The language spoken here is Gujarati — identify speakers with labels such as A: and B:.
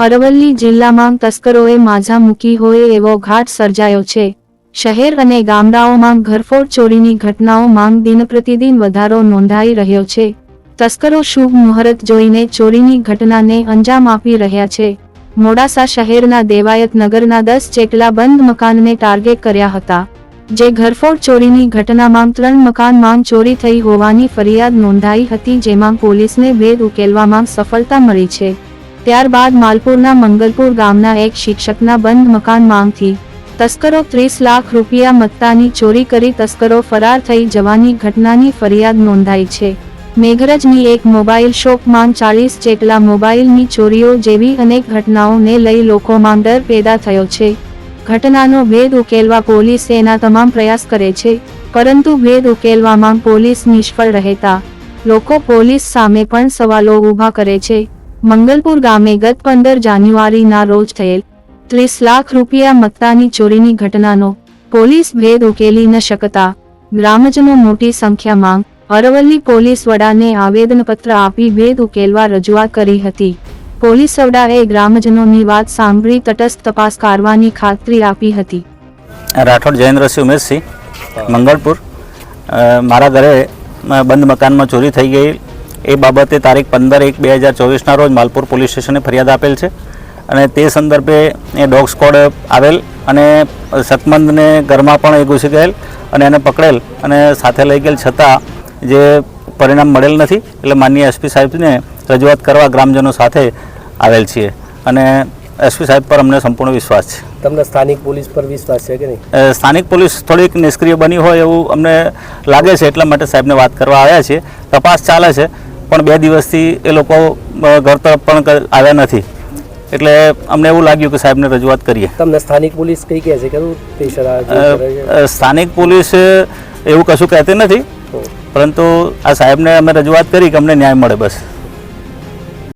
A: અરવલ્લી જિલ્લામાં તસ્કરોએ માઝા મૂકી હોય એવો ઘાટ સર્જાયો છે. શહેર અને ગામડાઓમાં ઘરફોડ ચોરીની ઘટનાઓમાં દિન પ્રતિદિન વધારો નોંધાઈ રહ્યો છે. તસ્કરો શુભ મુહૂર્ત જોઈને ચોરીની ઘટનાને અંજામ આપી રહ્યા છે. મોડાસા શહેરના દેવાયત નગરના દસ જેટલા બંધ મકાનને ટાર્ગેટ કર્યા હતા. જે ઘરફોડ ચોરીની ઘટનામાં ત્રણ મકાનમાં ચોરી થઈ હોવાની ફરિયાદ નોંધાઈ હતી જેમાં પોલીસને ભેદ ઉકેલવામાં સફળતા મળી છે. ત્યારબાદ માલપુરના મંગલપુર ગામના એક શિક્ષકના બંધ મકાન માંગથી તસ્કરો ત્રીસ લાખ રૂપિયા મત્તાની ચોરી કરી તસ્કરો ફરાર થઈ જવાની ઘટનાની ફરિયાદ નોંધાઈ છે. મેઘરજની એક મોબાઈલ શોપમાં ચાલીસ જેટલા મોબાઈલની ચોરીઓ જેવી અનેક ઘટનાઓને લઈ લોકોમાં ડર પેદા થયો છે. ઘટનાનો ભેદ ઉકેલવા પોલીસ એના તમામ પ્રયાસ કરે છે, પરંતુ ભેદ ઉકેલવામાં પોલીસ નિષ્ફળ રહેતા લોકો પોલીસ સામે પણ સવાલો ઊભા કરે છે. મંગલપુર ગામે ગત પંદર જાન્યુઆરીના રોજ થયેલ ત્રીસ લાખ રૂપિયા મત્તાની ચોરીની ઘટનાનો પોલીસ ભેદ ઉકેલી ન શકતા ગ્રામજનો મોટી સંખ્યા માંગ અરવલ્લી પોલીસ વડાને આવેદનપત્ર આપી ભેદ ઉકેલવા રજૂઆત કરી હતી. પોલીસ વડાએ ગ્રામજનોની વાત સાંભળી તટસ્થ તપાસ કરવાની ખાતરી આપી હતી.
B: રાઠોડ જયેન્દ્રસિંહ ઉમેશસિંહ મંગળપુર મારા ઘરે બંધ મકાનમાં ચોરી થઈ ગઈ. એ બાબતે તારીખ પંદર એક બે હજાર ચોવીસના રોજ માલપુર પોલીસ સ્ટેશને ફરિયાદ આપેલ છે. અને તે સંદર્ભે એ ડોગ સ્કોડ આવેલ અને શકમંદને ઘરમાં પણ એ ઘૂસી ગયેલ અને એને પકડેલ અને સાથે લઈ ગયેલ છતાં જે પરિણામ મળેલ નથી એટલે માનનીય એસપી સાહેબને રજૂઆત કરવા ગ્રામજનો સાથે આવેલ છીએ. અને એસપી સાહેબ પર અમને સંપૂર્ણ વિશ્વાસ છે.
C: તમને સ્થાનિક પોલીસ પર વિશ્વાસ છે કે નહીં?
B: સ્થાનિક પોલીસ થોડીક નિષ્ક્રિય બની હોય એવું અમને લાગે છે એટલા માટે સાહેબને વાત કરવા આવ્યા છીએ. તપાસ ચાલે છે. પણ બે દિવસથી એ લોકો ઘર તરફ પણ આવ્યા નથી. એટલે અમને એવું લાગ્યું કે સાહેબને રજૂઆત કરીએ.
C: તમને સ્થાનિક પોલીસ કઈ કહે છે? કે
B: સ્થાનિક પોલીસ એવું કશું કહેતી નથી. પરંતુ આ સાહેબને અમે રજૂઆત કરી કે અમને ન્યાય મળે બસ.